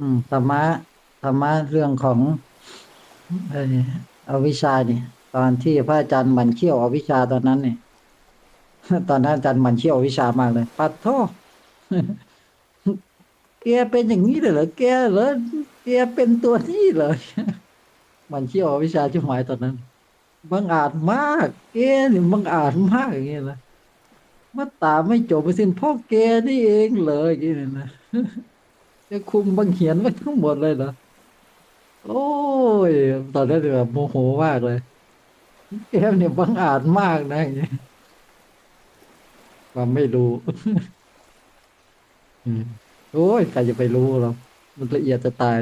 อืมธรรมะธรรมะเรื่องของเอออวิชชาเนี่ยตอนที่พระอาจารย์มันเขี้ยวอวิชชาตอนนั้นเนี่ยตอนนั้นอาจารย์มันเขี้ยวอวิชชามากเลยปัดโทษแกเป็นอย่างนี้เลยเหรอแกเหรอแกเป็นตัวนี้เลยมันเขี้ยวอวิชชาชิบหายตอนนั้นบังอาจมากแกนี่บังอาจมากอย่างเงี้ยนะมาตาไม่จบไปสิ้นเพ่อแกนี่เองเลยอย่างเงี้ยนะ จะคุมบังเหียนไว้ทั้งหมดเลยเหรอ โอ้ย ตอนนั้นแบบโมโหมากเลยแกเนี่ยบังอาจมากนะอย่างเงี้ยความไม่รู้อืมโอ้ยใครจะไปรู้หรอมันละเอียดจะตาย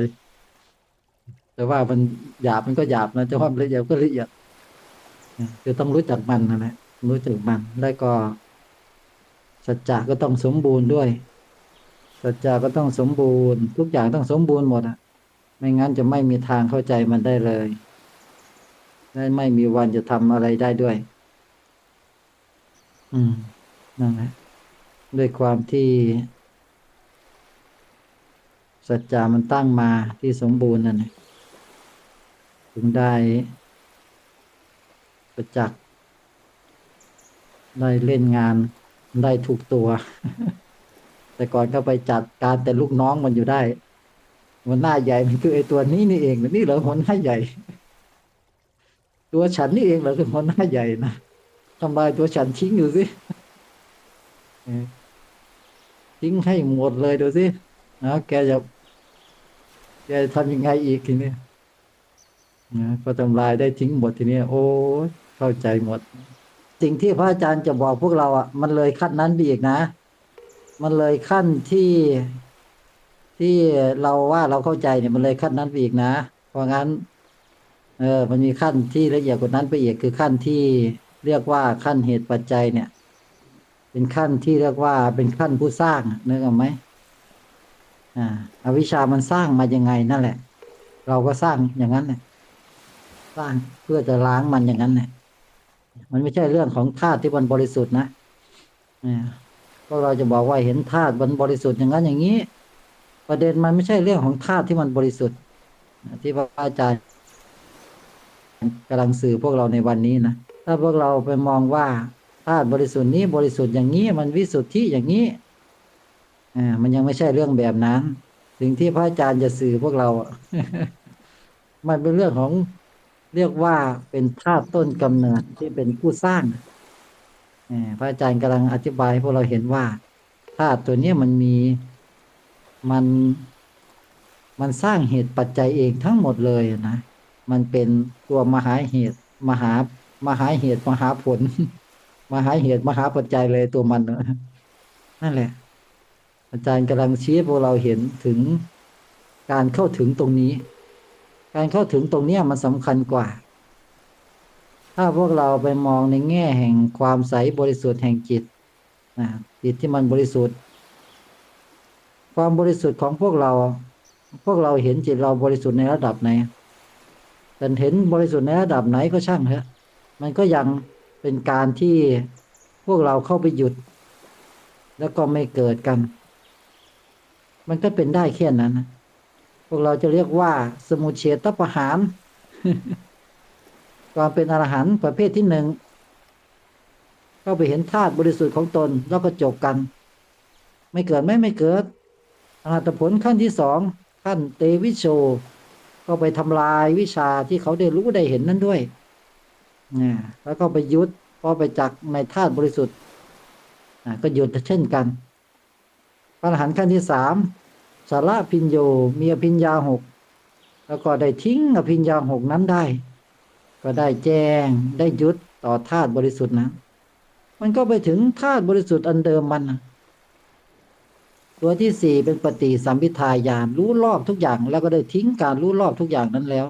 แต่ว่ามันหยาบมันก็หยาบนะจะว่าละเอียดก็ละเอียดคือต้องรู้จักมันนะนะรู้จักมันแล้วก็สัจจะก็ต้องสมบูรณ์ด้วย สัจจะก็ต้องสมบูรณ์ ทุกอย่างต้องสมบูรณ์หมดอะไม่งั้นจะไม่มีทางเข้าใจมันได้เลยและไม่มีวันจะทำอะไรได้ด้วย อืมนั่นแหละด้วยความที่สัจจามันตั้งมาที่สมบูรณ์นั่นถึงได้ประจักษ์ได้เล่นงานได้ถูกตัว แต่ก่อนก็ไปจัดการแต่ลูกน้องมันอยู่ได้หัวหน้าใหญ่มันคือไอ้ตัวนี้นี่เองนี่เหรอหัวหน้าใหญ่ ตัวฉันนี่เองเหรอคือหัวหน้าใหญ่นะทำลายตัวฉันทิ้งอยู่สิทิ้งให้หมดเลยดูสินะแกจะแกจะทำยังไงอีกทีนี้นะพอทำลายได้ทิ้งหมดทีนี้โอ้ยเข้าใจหมด สิ่งที่พระอาจารย์จะบอกพวกเราอะ มันเลยขั้นนั้นไปอีกนะ มันเลยขั้นที่ที่เราว่าเราเข้าใจเนี่ยมันเลยขั้นนั้นไปอีกนะ เพราะงั้น เออ มันมีขั้นที่ละเอียดกว่านั้นไปอีกคือขั้นที่เรียกว่าขั้นเหตุปัจจัยเนี่ย เป็นขั้นที่เรียกว่าเป็นขั้นผู้สร้างนึกออกไหมอ่าอวิชามันสร้างมายังไงนั่นแหละ เราก็สร้างอย่างนั้นแหละสร้างเพื่อจะล้างมันอย่างนั้นแหละมันไม่ใช่เรื่องของธาตุที่มันบริสุทธิ์นะอ่า พวกเราจะบอกว่าเห็นธาตุมันบริสุทธิ์อย่างนั้นอย่างนี้ ประเด็นมันไม่ใช่เรื่องของธาตุที่มันบริสุทธิ์ที่พระอาจารย์กำลังสื่อพวกเราในวันนี้นะถ้าพวกเราไปมองว่าธาตุบริสุทธิ์นี้บริสุทธิ์อย่างนี้ มันวิสุทธิอย่างนี้อ่ามันยังไม่ใช่เรื่องแบบนั้น สิ่งที่พระอาจารย์จะสื่อพวกเรา มันเป็นเรื่องของเรียกว่าเป็นธาตุต้นกำเนิดที่เป็นผู้สร้าง พระอาจารย์กำลังอธิบายให้พวกเราเห็นว่าธาตุตัวเนี้ยมันมีมันมันสร้างเหตุปัจจัยเองทั้งหมดเลยนะ มันเป็นตัวมหาเหตุมหามหาเหตุมหาผล มหาเหตุมหาปัจจัยเลยตัวมันนั่นแหละ อาจารย์กำลังชี้พวกเราเห็นถึงการเข้าถึงตรงนี้ การเข้าถึงตรงเนี้ยมันสำคัญกว่า ถ้าพวกเราไปมองในแง่แห่งความใสบริสุทธิ์แห่งจิตนะจิตที่มันบริสุทธิ์ ความบริสุทธิ์ของพวกเรา พวกเราเห็นจิตเราบริสุทธิ์ในระดับไหนแต่เห็นบริสุทธิ์ในระดับไหนก็ช่างเถอะ มันก็ยังเป็นการที่พวกเราเข้าไปหยุด แล้วก็ไม่เกิดกัน มันก็เป็นได้แค่นั้นนะพวกเราจะเรียกว่าสมุเฉตประหาร ความเป็นอรหันต์ประเภทที่หนึ่งเข้าไปเห็นธาตุบริสุทธิ์ของตนแล้วก็จบกัน ไม่เกิดไม่ไม่เกิดอรหัตผลขั้นที่สองขั้นเตวิโชก็ไปทำลายวิชาที่เขาได้รู้ได้เห็นนั้นด้วยนะแล้วก็ไปยุดพอไปจักในธาตุบริสุทธิ์ก็หยุดเช่นกันพระอรหันต์ขั้นที่สามสาระพิญโยมีอภิญญาหกแล้วก็ได้ทิ้งอภิญญาหกนั้นได้ ก็ได้แจ้งได้ยุดต่อธาตุบริสุทธิ์นะ มันก็ไปถึงธาตุบริสุทธิ์อันเดิมมันนะตัวที่สี่เป็นปฏิสัมพิทายานรู้รอบทุกอย่าง แล้วก็ได้ทิ้งการรู้รอบทุกอย่างนั้นแล้ว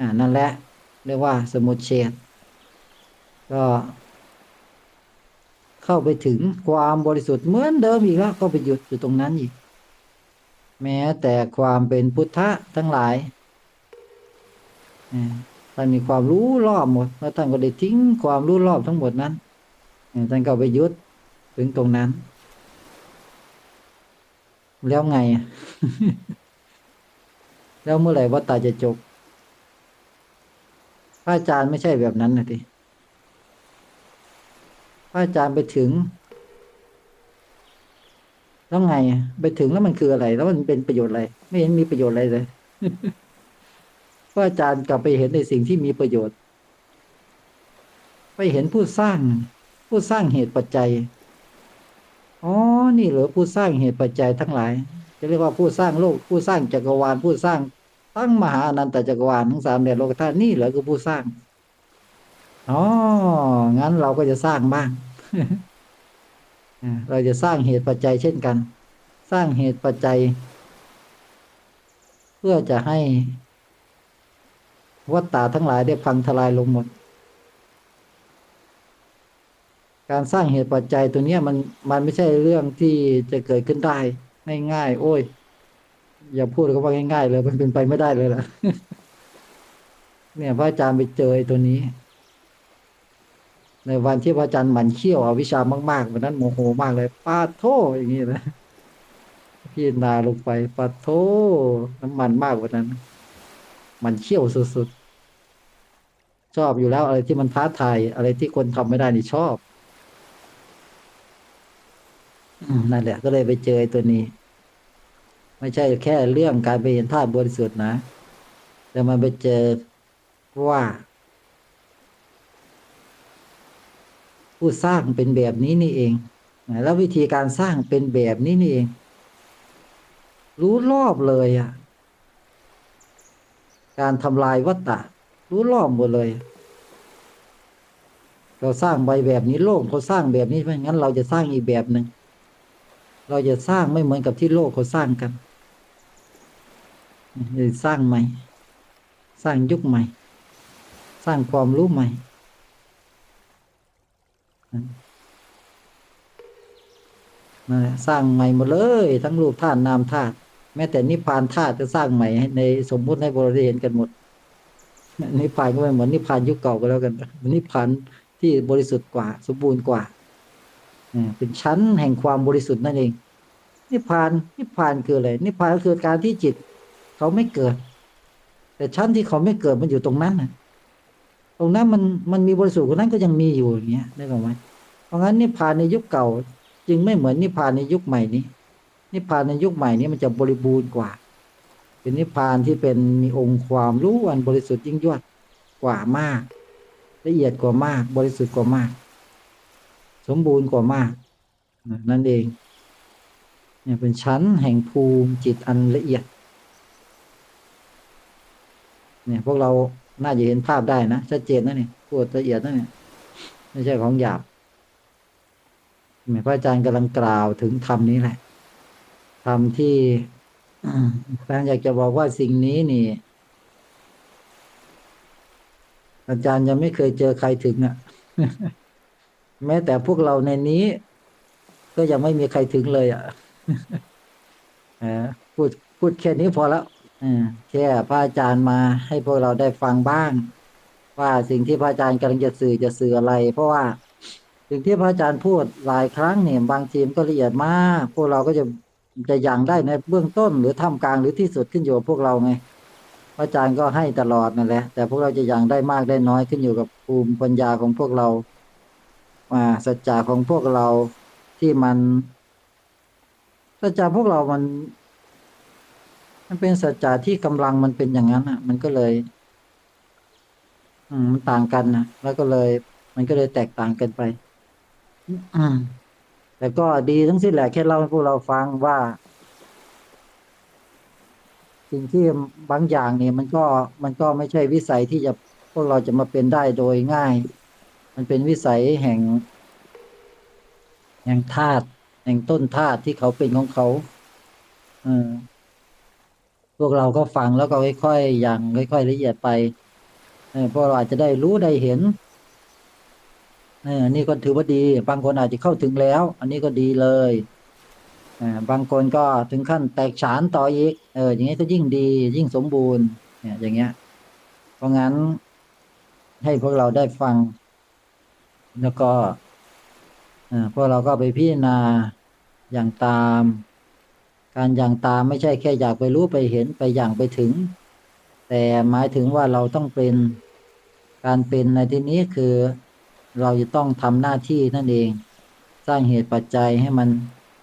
อ่านั่นแหละเรียกว่าสมุทเฉดก็เข้าไปถึงความบริสุทธิ์เหมือนเดิมอีกแล้ว ก็ไปหยุดอยู่ตรงนั้นอีก แม้แต่ความเป็นพุทธะทั้งหลายอ่า ท่านมีความรู้รอบหมดแล้วท่านก็ได้ทิ้งความรู้รอบทั้งหมดนั้นท่านก็ไปยุดถึงตรงนั้น แล้วไง แล้วเมื่อไหร่วัฏฏะจะจบพระอาจารย์ไม่ใช่แบบนั้นนะทีพระอาจารย์ไปถึง แล้วไง ไปถึงแล้วมันคืออะไร แล้วมันเป็นประโยชน์อะไร ไม่เห็นมีประโยชน์อะไรเลย พระอาจารย์กลับไปเห็นในสิ่งที่มีประโยชน์ ไปเห็นผู้สร้าง ผู้สร้างเหตุปัจจัยอ๋อนี่เหรอผู้สร้างเหตุปัจจัยทั้งหลาย จะเรียกว่าผู้สร้างโลก ผู้สร้างจักรวาลผู้สร้างตั้งมหาอนันตจักรวาลทั้งสามแดนโลกธาตุนี่เหรอคือผู้สร้างอ๋องั้นเราก็จะสร้างบ้างเราจะสร้างเหตุปัจจัยเช่นกัน สร้างเหตุปัจจัย เพื่อจะให้ วัฏฏะทั้งหลายได้พังทลายลงหมด การสร้างเหตุปัจจัยตัวเนี้ยมันมันไม่ใช่เรื่องที่จะเกิดขึ้นได้ง่ายๆโอ้ย อย่าพูดก็ว่าง่ายๆเลยมันเป็นไปไม่ได้เลยล่ะเนี่ยพระอาจารย์ไปเจอไอ้ตัวนี้ ในวันที่พระอาจารย์หมั่นเขี้ยวเอาวิชามากๆวันนั้นโมโหมากเลยปาโทอย่างนี้นะพี่นาลงไปปาโทน้ำมันมากกว่านั้น มันเขี้ยวสุดๆ ชอบอยู่แล้วอะไรที่มันท้าทายอะไรที่คนทำไม่ได้นี่ชอบ อืมนั่นแหละ ก็เลยไปเจอตัวนี้ ไม่ใช่แค่เรื่องการไปเห็นธาตุบริสุทธิ์นะ แต่มันไปเจอว่า ผู้สร้างเป็นแบบนี้นี่เองแล้ววิธีการสร้างเป็นแบบนี้นี่เอง รู้รอบเลยอะ การทำลายวัตตะ รู้รอบหมดเลย เราสร้างใบแบบนี้โลกเขาสร้างแบบนี้ไม่งั้น เราจะสร้างอีกแบบหนึ่งเราจะสร้างไม่เหมือนกับที่โลกเขาสร้างกันหรือสร้างใหม่ สร้างยุคใหม่ สร้างความรู้ใหม่นะสร้างใหม่หมดเลย ทั้งรูปธาตุนามธาตุแม้แต่นิพพานธาตุจะสร้างใหม่ในสมมุติให้บริเห็นกันหมด นิพพานก็ไม่เหมือนนิพพานยุคเก่าก็แล้วกันนิพพานที่บริสุทธิ์กว่า สมบูรณ์กว่าเป็นชั้นแห่งความบริสุทธิ์นั่นเอง นิพพานนิพพานคืออะไรนิพพานก็คือการที่จิต เขาไม่เกิด แต่ชั้นที่เขาไม่เกิดมันอยู่ตรงนั้นนะตรงนั้นมันมันมีบริสุทธิ์กว่านั้นก็ยังมีอยู่อย่างเงี้ยได้ไหมเพราะงั้นนิพพานในยุคเก่า จึงไม่เหมือนนิพพานในยุคใหม่นี้ นิพพานในยุคใหม่นี้มันจะบริบูรณ์กว่า เป็นนิพพานที่เป็นมีองค์ความรู้อันบริสุทธิ์ยิ่งยวดกว่ามาก ละเอียดกว่ามาก บริสุทธิ์กว่ามาก สมบูรณ์กว่ามาก นั่นเอง เนี่ยเป็นชั้นแห่งภูมิจิตอันละเอียด เนี่ยพวกเราน่าจะเห็นภาพได้นะชัดเจนนะเนี่ยพูดละเอียดนะเนี่ยไม่ใช่ของหยาบเนี่ยพระอาจารย์กำลังกล่าวถึงธรรมนี้แหละธรรมที่ อาจารย์อยากจะบอกว่าสิ่งนี้นี่ อาจารย์ยังไม่เคยเจอใครถึงอะ แม้แต่พวกเราในนี้ ก็ยังไม่มีใครถึงเลยอะอ่าพูดพูดแค่นี้พอแล้วแค่พระอาจารย์มาให้พวกเราได้ฟังบ้าง ว่าสิ่งที่พระอาจารย์กำลังจะสื่อจะสื่ออะไร เพราะว่าสิ่งที่พระอาจารย์พูดหลายครั้งเนี่ยบางทีมก็ละเอียดมาก พวกเราก็จะ จะยังได้ในเบื้องต้นหรือท่ามกลางหรือที่สุดขึ้นอยู่กับพวกเราไงพระอาจารย์ก็ให้ตลอดนั่นแหละ แต่พวกเราจะยังได้มากได้น้อยขึ้นอยู่กับภูมิปัญญาของพวกเราอ่าสัจจะของพวกเราที่มันสัจจะพวกเรามัน มันเป็นสัจจะที่กำลังมันเป็นอย่างนั้นอะ มันก็เลย อืมมันต่างกันนะแล้วก็เลย มันก็เลยแตกต่างกันไป อืม แต่ก็ดีทั้งสิ้นแหละแค่เล่าให้พวกเราฟังว่า สิ่งที่บางอย่างเนี่ยมันก็มันก็ไม่ใช่วิสัยที่จะพวกเราจะมาเป็นได้โดยง่าย มันเป็นวิสัยแห่ง แห่งธาตุแห่งต้นธาตุที่เขาเป็นของเขาเออพวกเราก็ฟังแล้วก็ค่อยๆอย่างค่อย ๆ ละเอียดไปเออพวกเราอาจจะได้รู้ได้เห็น เออนี่ก็ถือว่าดี บางคนอาจจะเข้าถึงแล้ว อันนี้ก็ดีเลยอ่าบางคนก็ถึงขั้นแตกฉานต่ออีก เออ อย่างนี้ก็ยิ่งดี ยิ่งสมบูรณ์ เนี่ย อย่างเงี้ย เพราะงั้นให้พวกเราได้ฟัง แล้วก็อ่าพวกเราก็ไปพิจารณาอย่างตาม การอย่างตามไม่ใช่แค่อยากไปรู้ไปเห็นไปอย่างไปถึง แต่หมายถึงว่าเราต้องเป็นการเป็นในที่นี้คือ เราจะต้องทำหน้าที่นั่นเอง สร้างเหตุปัจจัยให้มัน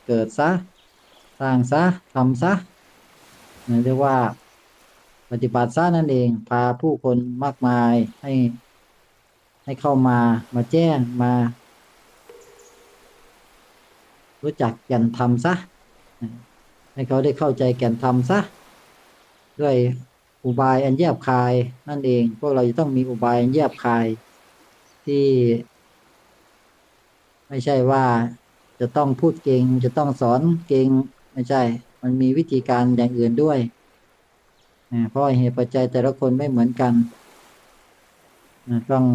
เกิดซะ สร้างซะทำซะเรียกว่า ปฏิบัติซะนั่นเอง พาผู้คนมากมายให้ ให้เข้ามามาแจ้งมา รู้จักแก่นธรรมซะ ให้เขาได้เข้าใจแก่นธรรมซะ ด้วยอุบายอันแยบคายนั่นเอง พวกเราจะต้องมีอุบายอันแยบคาย ที่ ไม่ใช่ว่าจะต้องพูดเก่ง จะต้องสอนเก่ง ไม่ใช่ มันมีวิธีการอย่างอื่นด้วย เพราะเหตุปัจจัยแต่ละคนไม่เหมือนกัน ต้อง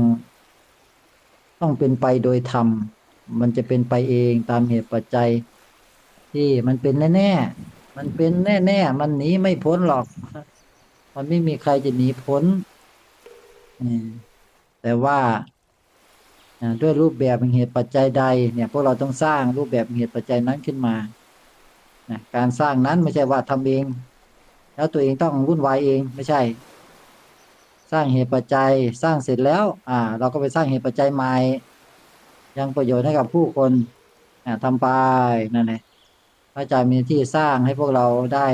ต้องเป็นไปโดยธรรม มันจะเป็นไปเองตามเหตุปัจจัย ที่มันเป็นแน่ๆ มันเป็นแน่ๆ มันหนีไม่พ้นหรอก มันไม่มีใครจะหนีพ้นแต่ว่า ด้วยรูปแบบแห่งเหตุปัจจัยใดเนี่ยพวกเราต้องสร้างรูปแบบเหตุปัจจัยนั้นขึ้นมานะการสร้างนั้นไม่ใช่ว่าทำเอง แล้วตัวเองต้องวุ่นวายเองไม่ใช่ สร้างเหตุปัจจัยสร้างเสร็จแล้ว อ่า เราก็ไปสร้างเหตุปัจจัยใหม่ยังประโยชน์ให้กับผู้คนอ่าทำไปนั่นแหละพระอาจารย์มีที่สร้างให้พวกเราได้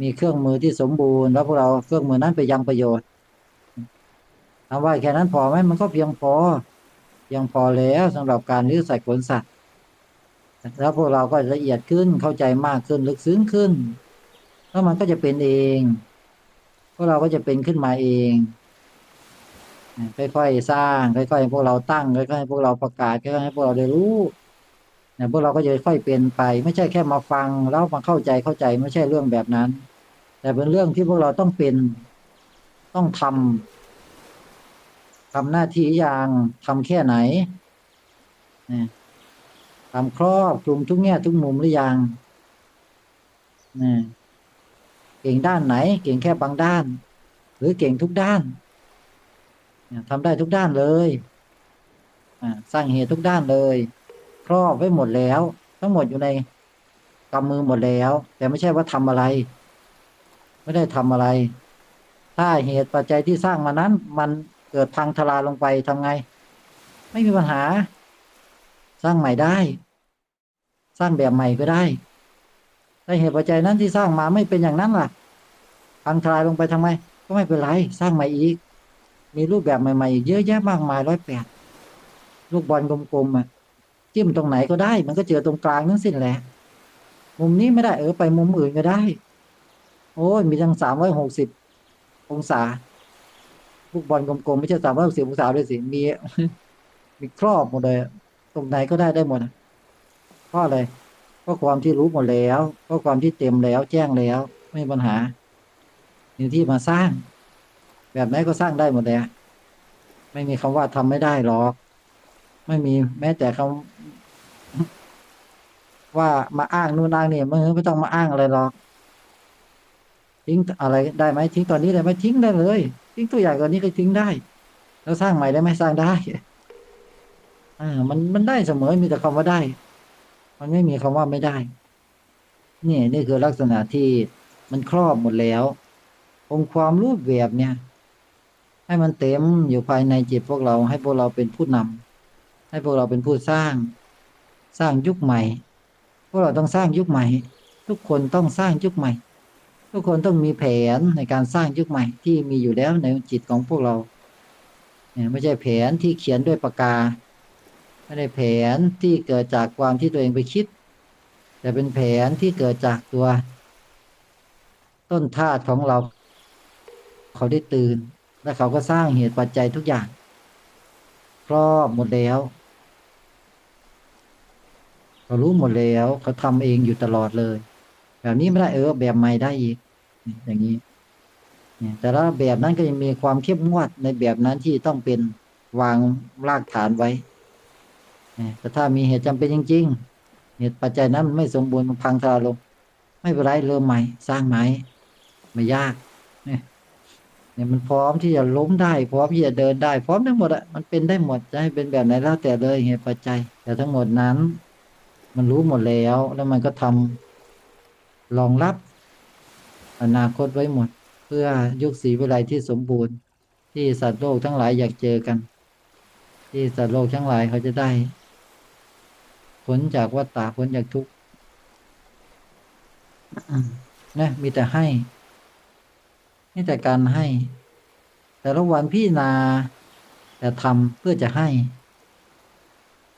มีเครื่องมือที่สมบูรณ์ แล้วพวกเราเครื่องมือนั้นไปยังประโยชน์ ถามว่าแค่นั้นพอไหมมันก็เพียงพอเพียงพอแล้วสำหรับการลื้อใส่ขนสัตว์แล้วพวกเราก็ละเอียดขึ้นเข้าใจมากขึ้นลึกซึ้งขึ้น แล้วมันก็จะเป็นเองพวกเราก็จะเป็นขึ้นมาเองค่อยๆสร้างค่อยๆพวกเราตั้งค่อยๆพวกเราประกาศค่อยๆให้พวกเราได้รู้เนี่ยพวกเราก็จะค่อยๆเป็นไป ไม่ใช่แค่มาฟังแล้วมาเข้าใจเข้าใจไม่ใช่เรื่องแบบนั้น แต่เป็นเรื่องที่พวกเราต้องเป็นต้องทำ ทำหน้าที่อย่างทำแค่ไหนทำครอบคลุมทุกแง่ทุกมุมหรือยังเนี่ยเก่งด้านไหน เก่งแค่บางด้าน หรือเก่งทุกด้านทำได้ทุกด้านเลยสร้างเหตุทุกด้านเลย ครอบไว้หมดแล้ว ทั้งหมดอยู่ในกำมือหมดแล้ว แต่ไม่ใช่ว่าทำอะไร ไม่ได้ทำอะไร ถ้าเหตุปัจจัยที่สร้างมานั้น มัน เกิดพังทลายลงไปทำไง ไม่มีปัญหา สร้างใหม่ได้ สร้างแบบใหม่ก็ได้ถ้าเหตุปัจจัยนั้นที่สร้างมาไม่เป็นอย่างนั้นล่ะ พังทลายลงไปทำไม ก็ไม่เป็นไร สร้างใหม่อีก มีรูปแบบใหม่ๆอีกเยอะแยะมากมายร้อยแปดลูกบอลกลมๆอะจิ้มตรงไหนก็ได้ มันก็เจอตรงกลางนั่นสิ้นแหละ มุมนี้ไม่ได้เออไปมุมอื่นก็ได้ โอ้ยมีทั้งสามร้อยหกสิบองศา ลูกบอลกลมๆไม่ใช่สามร้อยหกสิบองศาด้วยสิมีมีครอบหมดเลย ตรงไหนก็ได้ได้หมดเพราะอะไรเพราะความที่รู้หมดแล้วเพราะความที่เต็มแล้วแจ้งแล้ว ไม่มีปัญหาอยู่ที่มาสร้าง แบบไหนก็สร้างได้หมดเลยไม่มีคำว่าทำไม่ได้หรอก ไม่มีแม้แต่คำว่ามาอ้างนู่นอ้างนี่มึงไม่ต้องมาอ้างอะไรหรอก ทิ้งอะไรได้ไหมทิ้งตอนนี้ได้ไหมทิ้งได้เลย ทิ้งตัวอย่างตอนนี้ก็ทิ้งได้ แล้วสร้างใหม่ได้ไหมสร้างได้อ่ามันมันได้เสมอมีแต่คำว่าได้ มันไม่มีคำว่าไม่ได้ นี่นี่คือลักษณะที่มันครอบหมดแล้ว องค์ความรูปแบบเนี่ย ให้มันเต็มอยู่ภายในจิตพวกเราให้พวกเราเป็นผู้นำให้พวกเราเป็นผู้สร้าง สร้างยุคใหม่ พวกเราต้องสร้างยุคใหม่ ทุกคนต้องสร้างยุคใหม่ ทุกคนต้องมีแผนในการสร้างยุคใหม่ที่มีอยู่แล้วในจิตของพวกเราเนี่ยไม่ใช่แผนที่เขียนด้วยปากกา ไม่ได้แผนที่เกิดจากความที่ตัวเองไปคิด แต่เป็นแผนที่เกิดจากตัว ต้นธาตุของเรา เขาได้ตื่น และเขาก็สร้างเหตุปัจจัยทุกอย่างครอบหมดแล้วเขารู้หมดแล้ว เขาทำเองอยู่ตลอดเลย แบบนี้ไม่ได้เออ แบบใหม่ได้อีก อย่างนี้เนี่ยแต่ละแบบนั้นก็ยังมีความเข้มงวดในแบบนั้นที่ต้องเป็นวางรากฐานไว้แต่ถ้ามีเหตุจำเป็นจริง ๆ เหตุปัจจัยนั้นมันไม่สมบูรณ์มันพังทลายลง ไม่เป็นไรเริ่มใหม่ สร้างใหม่ไม่ยากเนี่ยเนี่มันพร้อมที่จะล้มได้ พร้อมที่จะเดินได้ พร้อมได้งหมดอะมันเป็นได้หมดจะให้เป็นแบบไหนแล้วแต่เลยเหตุปัจจัย แต่ทั้งหมดนั้น มันรู้หมดแล้ว แล้วมันก็ทำ รองรับ อนาคตไว้หมด เพื่อยุคศรีวิไลที่สมบูรณ์ ที่สัตว์โลกทั้งหลายอยากเจอกัน ที่สัตว์โลกทั้งหลายเขาจะได้พ้นจากวัฏฏะพ้นจากทุกข์นะมีแต่ให้มีแต่การให้ แต่ละวันพี่นา แต่ทำเพื่อจะให้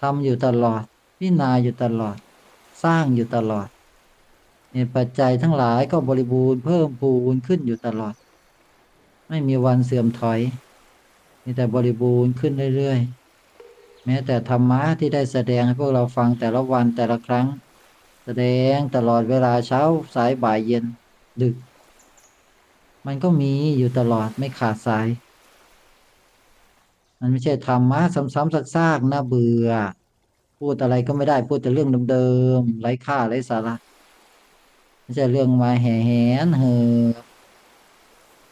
ทำอยู่ตลอดพี่นาอยู่ตลอด สร้างอยู่ตลอด เนี่ยปัจจัยทั้งหลายก็บริบูรณ์เพิ่มพูนขึ้นอยู่ตลอด ไม่มีวันเสื่อมถอย มีแต่บริบูรณ์ขึ้นเรื่อยๆ แม้แต่ธรรมะที่ได้แสดงให้พวกเราฟังแต่ละวันแต่ละครั้ง แสดงตลอดเวลาเช้าสายบ่ายเย็นดึก มันก็มีอยู่ตลอดไม่ขาดสาย มันไม่ใช่ธรรมะซ้ำๆซากๆน่าเบื่อ พูดอะไรก็ไม่ได้พูดแต่เรื่องเดิมๆไร้ค่าไร้สาระ ไม่ใช่เรื่องมาแห่แหนเห่อ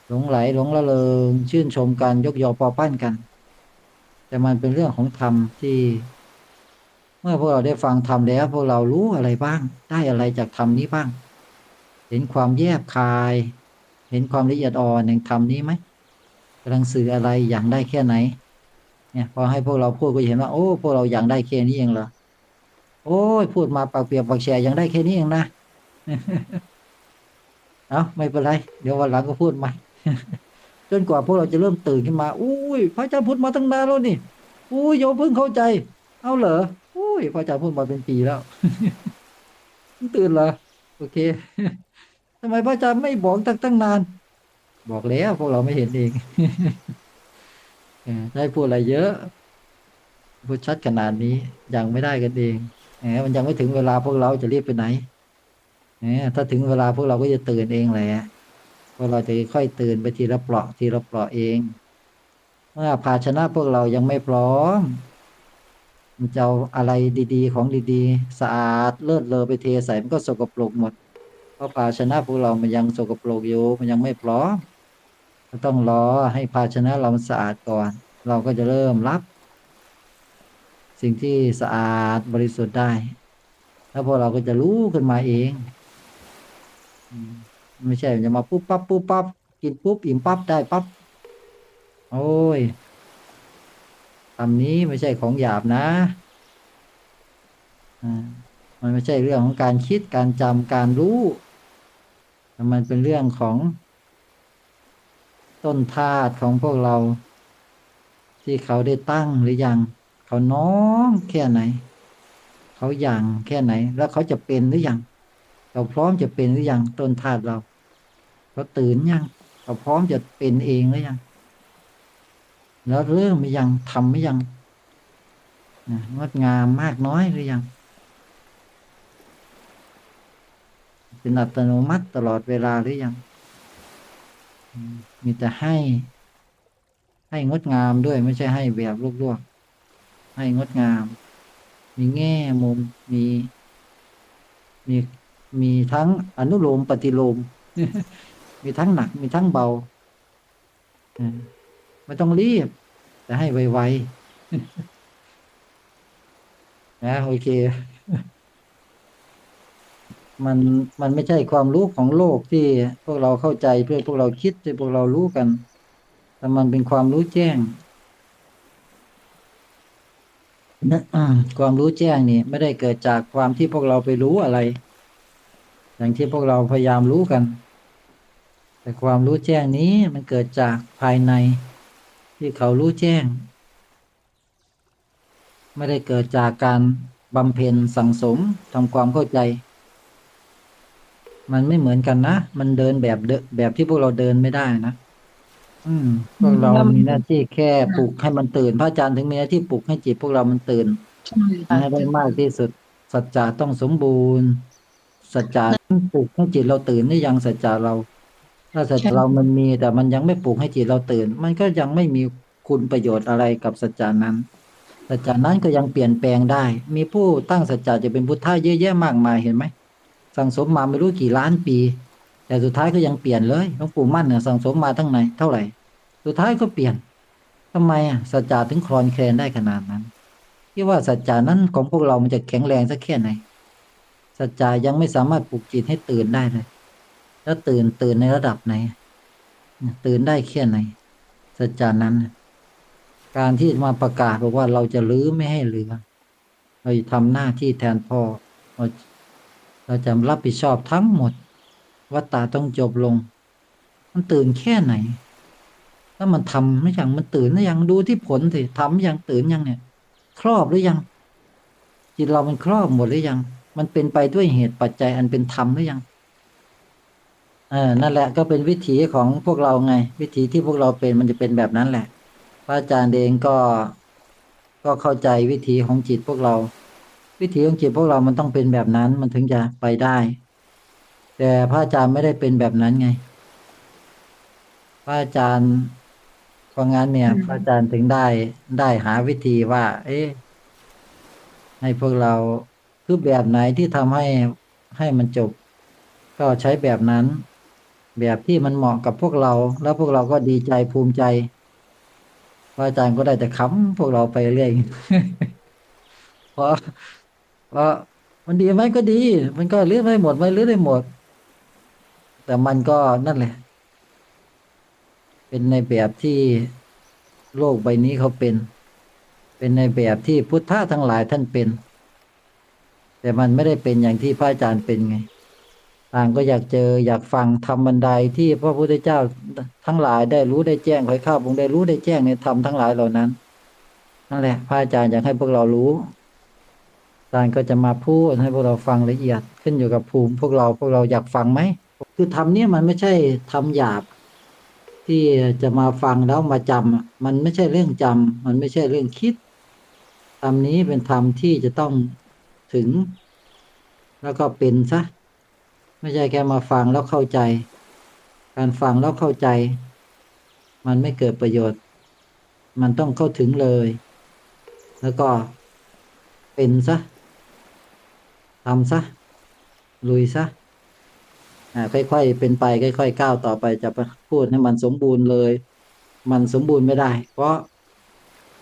หลงไหลหลงละเลงชื่นชมกันยกยอปอปั้นกัน แต่มันเป็นเรื่องของธรรมที่ เมื่อพวกเราได้ฟังธรรมแล้ว พวกเรารู้อะไรบ้าง ได้อะไรจากธรรมนี้บ้าง เห็นความแยบคาย เห็นความละเอียดอ่อนแห่งธรรมนี้ไหมกำลังสื่ออะไรอย่างได้แค่ไหน เนี่ย พอให้พวกเราพูดก็เห็นว่าโอ้พวกเราอย่างได้แค่นี้เองเหรอโอ้ยพูดมาปากเปียกปากแฉยังได้แค่นี้เองนะ เอาไม่เป็นไร เดี๋ยววันหลังก็พูดใหม่จนกว่าพวกเราจะเริ่มตื่นขึ้นมาอุ้ยพระอาจารย์พูดมาตั้งนานแล้วนี่อุ้ยโยมเพิ่งเข้าใจ เอาเหรออุ้ยพระอาจารย์พูดมาเป็นปีแล้วตื่นเหรอโอเคทำไมพระอาจารย์ไม่บอกตั้งตั้งนาน บอกแล้วพวกเราไม่เห็นเองได้พูดอะไรเยอะพูดชัดขนาดนี้ยังไม่ได้กันเองแหมมันยังไม่ถึงเวลาพวกเราจะรีบไปไหน แหมถ้าถึงเวลาพวกเราก็จะตื่นเองแหละพวกเราจะค่อยตื่นไปทีละเปราะทีละเปราะเอง เมื่อภาชนะพวกเรายังไม่พร้อมมันจะเอาอะไรดีๆ ของดีๆ สะอาดเลิศเลอไปเทใส่มันก็สกปรกหมด เพราะภาชนะพวกเรามันยังสกปรกอยู่มันยังไม่พร้อมก็ต้องรอให้ภาชนะเรามันสะอาดก่อน เราก็จะเริ่มรับ สิ่งที่สะอาดบริสุทธิ์ได้ แล้วพวกเราก็จะรู้ขึ้นมาเอง ไม่ใช่จะมาปุ๊บปั๊บปุ๊บปั๊บกินปุ๊บอิ่มปั๊บได้ปั๊บโอ้ยคำนี้ไม่ใช่ของหยาบนะอ่ามันไม่ใช่เรื่องของการคิดการจำการรู้แต่มันเป็นเรื่องของ ต้นธาตุของพวกเรา ที่เขาได้ตั้งหรือยัง เขาน้อมแค่ไหน เขาอย่างแค่ไหน แล้วเขาจะเป็นหรือยัง เราพร้อมจะเป็นหรือยังต้นธาตุเราเขาตื่นยังเขาพร้อมจะเป็นเองหรือยังแล้วเริ่มไม่ยังทำไม่ยังนะงดงามมากน้อยหรือยัง เป็นอัตโนมัติตลอดเวลาหรือยังมมีแต่ให้ ให้งดงามด้วยไม่ใช่ให้แบบลวกๆให้งดงาม มีแง่มุมมี มี มีทั้งอนุโลมปฏิโลม มีทั้งหนักมีทั้งเบาไม่ต้องรีบ แต่ให้ไวๆนะโอเค มันมันไม่ใช่ความรู้ของโลกที่พวกเราเข้าใจเพื่อพวกเราคิดที่พวกเรารู้กัน แต่มันเป็นความรู้แจ้งความรู้แจ้งนี่ ไม่ได้เกิดจากความที่พวกเราไปรู้อะไร อย่างที่พวกเราพยายามรู้กัน แต่ความรู้แจ้งนี้มันเกิดจากภายในที่เขารู้แจ้ง ไม่ได้เกิดจากการบำเพ็ญสังสมทำความเข้าใจ มันไม่เหมือนกันนะ มันเดินแบบเดแบบที่พวกเราเดินไม่ได้นะ อืมพวกเราแล้วมันมีหน้าที่แค่ปลุกให้มันตื่น พระอาจารย์ถึงมีหน้าที่ปลุกให้จิตพวกเรามันตื่นใช่ค่ะให้ได้มากที่สุดสัจจะต้องสมบูรณ์ สัจจะปลุกให้จิตเราตื่นหรือยังสัจจะเรา ถ้าสัจจะเรามันมี แต่มันยังไม่ปลุกให้จิตเราตื่น มันก็ยังไม่มีคุณประโยชน์อะไรกับสัจจานั้น สัจจานั้นก็ยังเปลี่ยนแปลงได้ มีผู้ตั้งสัจจะจะเป็นพุทธะเยอะแยะมากมายเห็นไหมสั่งสมมาไม่รู้กี่ล้านปี แต่สุดท้ายก็ยังเปลี่ยนเลยหลวงปู่มั่นเนี่ยสั่งสมมาทั้งไหนเท่าไหร่ สุดท้ายก็เปลี่ยนทำไมอะสัจจะถึงคลอนแคลนได้ขนาดนั้นที่ว่าสัจจานั้นของพวกเรามันจะแข็งแรงสักแค่ไหน สัจจายังไม่สามารถปลุกจิตให้ตื่นได้เลย แล้วตื่นตื่นในระดับไหน ตื่นได้แค่ไหน สัจจานั้น การที่มาประกาศบอกว่าเราจะลื้อไม่ให้เหลือ เราจะทำหน้าที่แทนพ่อ เราเราจะรับผิดชอบทั้งหมดวัตตาต้องจบลง มันตื่นแค่ไหนถ้ามันทำไม่อย่างมันตื่นหรือยังดูที่ผลสิทำยังตื่นยังเนี่ย ครอบหรือยัง จิตเรามันครอบหมดหรือยัง มันเป็นไปด้วยเหตุปัจจัยอันเป็นธรรมหรือยังเออนั่นแหละก็เป็นวิถีของพวกเราไง วิถีที่พวกเราเป็นมันจะเป็นแบบนั้นแหละ พระอาจารย์เองก็ก็เข้าใจวิถีของจิตพวกเรา วิถีของจิตพวกเรามันต้องเป็นแบบนั้นมันถึงจะไปได้ แต่พระอาจารย์ไม่ได้เป็นแบบนั้นไง พระอาจารย์เพราะงั้นเนี่ยอืมพระอาจารย์ถึงได้ได้หาวิธีว่า เอ๊ะให้พวกเรา คือแบบไหนที่ทำให้ให้มันจบ ก็ใช้แบบนั้น แบบที่มันเหมาะกับพวกเรา แล้วพวกเราก็ดีใจภูมิใจพระอาจารย์ก็ได้แต่ค้ำพวกเราไปเรื่อยเพราะเพราะมันดีไหมก็ดี มันก็เลื่อกได้หมดไม่เลื่อกได้หมด แต่มันก็นั่นแหละ เป็นในแบบที่โลกใบนี้เขาเป็น เป็นในแบบที่พุทธะทั้งหลายท่านเป็น แต่มันไม่ได้เป็นอย่างที่พระอาจารย์เป็นไง ต่างก็อยากเจออยากฟังธรรมบันไดที่พระพุทธเจ้าทั้งหลายได้รู้ได้แจ้งคอยข้าวบงได้รู้ได้แจ้งในธรรมทั้งหลายเหล่านั้นนั่นแหละพระอาจารย์อยากให้พวกเรารู้อาจารย์ก็จะมาพูดให้พวกเราฟังละเอียดขึ้นอยู่กับภูมิ พวกเราพวกเราอยากฟังไหมคือธรรมเนี่ยมันไม่ใช่ธรรมหยาบ ที่จะมาฟังแล้วมาจำอะมันไม่ใช่เรื่องจำมันไม่ใช่เรื่องคิดธรรมนี้เป็นธรรมที่จะต้อง ถึง แล้วก็เป็นซะไม่ใช่แค่มาฟังแล้วเข้าใจ การฟังแล้วเข้าใจ มันไม่เกิดประโยชน์ มันต้องเข้าถึงเลย แล้วก็เป็นซะทำซะลุยซะค่อยๆ เป็นไป ค่อยๆ ก้าวต่อไปจะพูดให้มันสมบูรณ์เลย มันสมบูรณ์ไม่ได้ เพราะ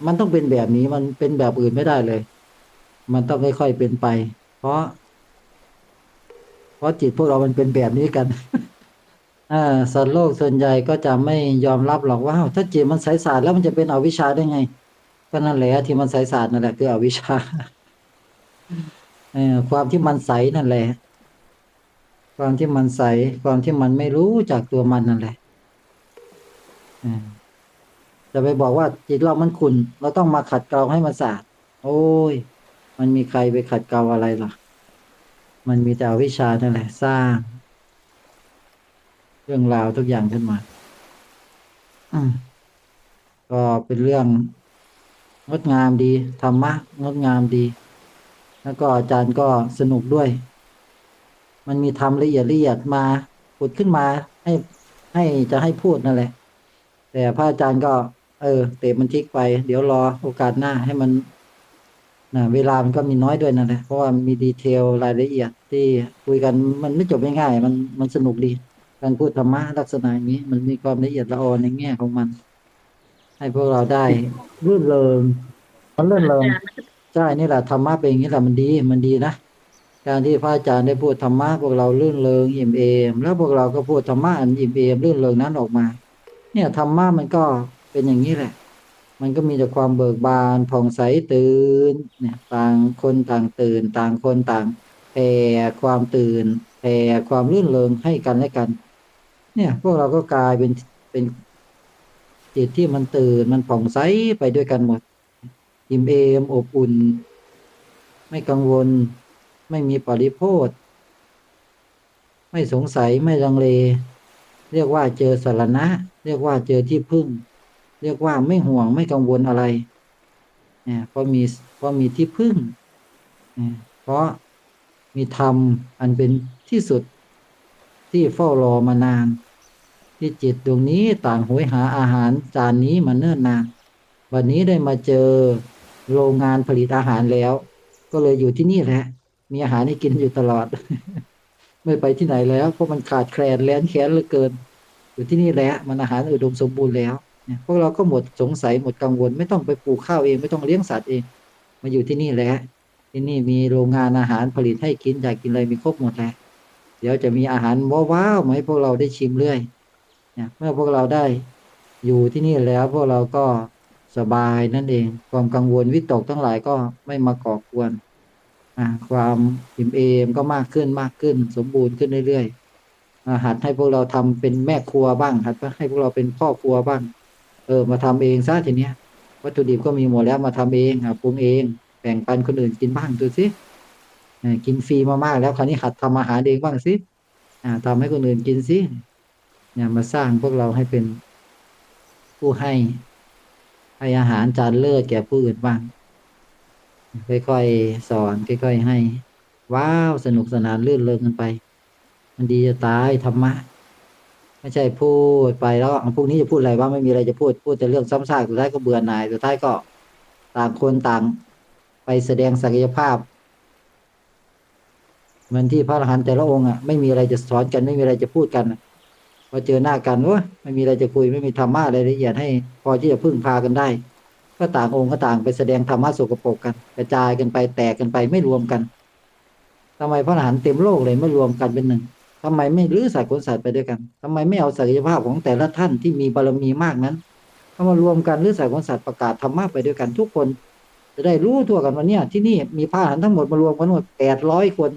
มันต้องเป็นแบบนี้มันเป็นแบบอื่นไม่ได้เลย มันต้องค่อยๆเป็นไป เพราะ เพราะจิตพวกเรามันเป็นแบบนี้กันอ่าสัตว์โลกส่วนใหญ่ก็จะไม่ยอมรับหรอกว่า ถ้าจิตมันใสสะอาดแล้วมันจะเป็นอวิชชาได้ไง ก็นั่นแหละที่มันใสสะอาดนั่นแหละคืออวิชชาอความที่มันใสนั่นแหละ ความที่มันใส ความที่มันไม่รู้จากตัวมันนั่นแหละจะไปบอกว่าจิตเรามันขุ่น เราต้องมาขัดเกลาให้มันสะอาด โอ้ย มันมีใครไปขัดเกลาอะไรล่ะมันมีแต่อวิชชานั่นแหละสร้าง เรื่องราวทุกอย่างขึ้นมาอืมก็เป็นเรื่องงดงามดีธรรมะงดงามดี แล้วก็อาจารย์ก็สนุกด้วย มันมีธรรมละเอียดละเอียดมาผุดขึ้นมาให้ให้จะให้พูดนั่นแหละ แต่พระอาจารย์ก็ เออ เตะมันทิ้งไป เดี๋ยวรอโอกาสหน้าให้มัน นะเวลามันก็มีน้อยด้วยนั่นะเพราะว่ามีดีเทลรายละเอียดที่คุยกันมันไม่จบง่ายๆมันมันสนุกดี การพูดธรรมะลักษณะอย่างนี้ มันมีความละเอียดละออในแง่ของมัน ให้พวกเราได้รื่นเริงมันรื่นเริงใช่นี่แหละธรรมะเป็นอย่างนี้แหละมันดีมันดีนะการที่พระอาจารย์ได้พูดธรรมะพวกเราลื่นเริงอิ่มเอมแล้วพวกเราก็พูดธรรมะอันอิ่มเอมลื่นเริงนั้นออกมา เนี่ยธรรมะมันก็เป็นอย่างนี้แหละ มันก็มีแต่ความเบิกบานผ่องใสตื่นเนี่ยต่างคนต่างตื่น ต่างคนต่างแผ่ความตื่นแผ่ความลื่นเริงให้กันและกัน เนี่ย พวกเราก็กลายเป็นเป็นจิตที่มันตื่นมันผ่องใสไปด้วยกันหมดอิ่มเอมอบอุ่น ไม่กังวล ไม่มีปริโภทไม่สงสัยไม่ลังเล เรียกว่าเจอสารณะ เรียกว่าเจอที่พึ่ง เรียกว่าไม่ห่วงไม่กังวลอะไรเนี่ยเพราะมีเพราะมีที่พึ่งเนี่ยเพราะมีธรรมอันเป็นที่สุดที่เฝ้ารอมานาน ที่จิตดวงนี้ต่างโหยหาอาหารจานนี้มาเนิ่นนาน วันนี้ได้มาเจอโรงงานผลิตอาหารแล้ว ก็เลยอยู่ที่นี่แหละ มีอาหารให้กินอยู่ตลอด ไม่ไปที่ไหนแล้วเพราะมันขาดแคลนแล้นแค้นเหลือเกิน อยู่ที่นี่แหละมันอาหารอุดมสมบูรณ์แล้ว เนี่ยพวกเราก็หมดสงสัยหมดกังวล ไม่ต้องไปปลูกข้าวเอง ไม่ต้องเลี้ยงสัตว์เอง มาอยู่ที่นี่แหละที่นี่มีโรงงานอาหารผลิตให้กินอยากกินอะไรมีครบหมดแล้วเดี๋ยวจะมีอาหารว้าวๆมาให้พวกเราได้ชิมเรื่อยเนี่ยเมื่อพวกเราได้อยู่ที่นี่แล้ว พวกเราก็สบายนั่นเอง ความกังวลวิตกทั้งหลายก็ไม่มาก่อกวนความอิ่มเอมก็มากขึ้นมากขึ้น สมบูรณ์ขึ้นเรื่อยๆอาหัดให้พวกเราทำเป็นแม่ครัวบ้างหัดให้พวกเราเป็นพ่อครัวบ้าง เออ มาทำเองซะทีเนี้ย วัตถุดิบก็มีหมดแล้วมาทำเองอะปรุงเอง แบ่งปันคนอื่นกินบ้างดูสิกินฟรีมามากแล้วคราวนี้หัดทำอาหารเองบ้างสิอ่าทำให้คนอื่นกินสิเนี่ยมาสร้างพวกเราให้เป็นผู้ให้ ให้อาหารจานเลิศแก่ผู้อื่นบ้างค่อยๆสอนค่อยๆให้ ว้าวสนุกสนานลื่นเริงกันไป มันดีจะตายธรรมะ ไม่ใช่พูดไปแล้วพวกนี้จะพูดอะไรว่าไม่มีอะไรจะพูดพูดแต่เรื่องซ้ำซากสุดท้ายก็เบื่อหน่ายสุดท้ายก็ต่างคนต่างไปแสดงศักยภาพเหมือนที่พระอรหันต์แต่ละองค์อะไม่มีอะไรจะสอนกันไม่มีอะไรจะพูดกันพอเจอหน้ากันโอ้ยไม่มีอะไรจะคุยไม่มีธรรมะอะไรละเอียดให้ พอที่จะพึ่งพากันได้ ก็ต่างองค์ก็ต่างไปแสดงธรรมะสกปรกกัน กระจายกันไปแตกกันไปไม่รวมกันทำไมพระอรหันต์เต็มโลกเลยไม่รวมกันเป็นหนึ่ง ทำไมไม่รื้อสายขนสัตว์ไปด้วยกันทำไมไม่เอาศักยภาพของแต่ละท่านที่มีบารมีมากนั้นเอามารวมกันรื้อสายขนสัตว์ประกาศธรรมะไปด้วยกันทุกคน จะได้รู้ทั่วกันว่าเนี่ยที่นี่มีพระหันทั้งหมดมารวมกันหมดแปดร้อยคน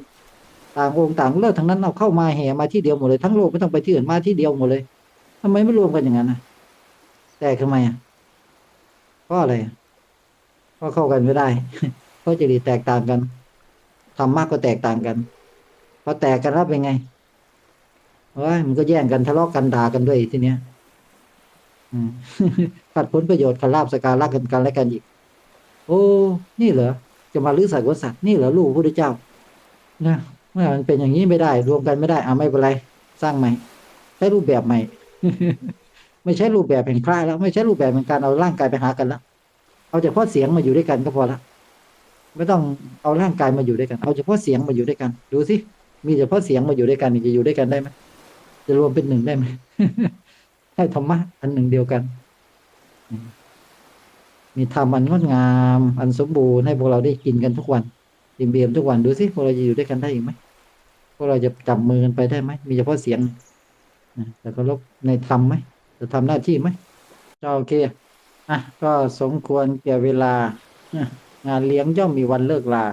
ต่างองค์ต่างเลิกทั้งนั้นเอาเข้ามาแห่มาที่เดียวหมดเลยทั้งโลกไม่ต้องไปที่อื่นมาที่เดียวหมดเลยทำไมไม่รวมกันอย่างนั้นนะแตกทำไมอะเพราะอะไรเพราะเข้ากันไม่ได้เพราะจริตแตกต่างกันธรรมะก็แตกต่างกันพอแตกกันแล้วเป็นไง เฮ้ยมันก็แย่งกันทะเลาะกันด่ากันด้วยทีเนี้ยขัดผลประโยชน์ขัดลาบสการะกันกันและกันอีก โอ้ นี่เหรอ จะมาลื้อสายวัสัตว์นี่เหรอลูกพระพุทธเจ้า นะเมื่อมันเป็นอย่างนี้ไม่ได้ รวมกันไม่ได้อ่าไม่เป็นไร สร้างใหม่ ใช้รูปแบบใหม่ ไม่ใช่รูปแบบแห่งพระแล้ว ไม่ใช่รูปแบบแห่งการเอาร่างกายไปหากันแล้วเอาเฉพาะเสียงมาอยู่ด้วยกันก็พอละไม่ต้องเอาร่างกายมาอยู่ด้วยกัน เอาเฉพาะเสียงมาอยู่ด้วยกัน ดูสิ มีเฉพาะเสียงมาอยู่ด้วยกันจะอยู่ด้วยกันได้ไหม จะรวมเป็นหนึ่งได้ไหมให้ธรรมะอันหนึ่งเดียวกัน มีธรรมอันงดงาม อันสมบูรณ์ให้พวกเราได้กินกันทุกวันอิ่มเอมทุกวันดูสิพวกเราจะอยู่ด้วยกันได้อีกไหมพวกเราจะจับมือกันไปได้ไหมมีเฉพาะเสียงนะแต่ก็ลบในธรรมไหมจะทำหน้าที่ไหมก็โอเคอะก็สมควรแก่เวลาอะงานเลี้ยงย่อมมีวันเลิกลา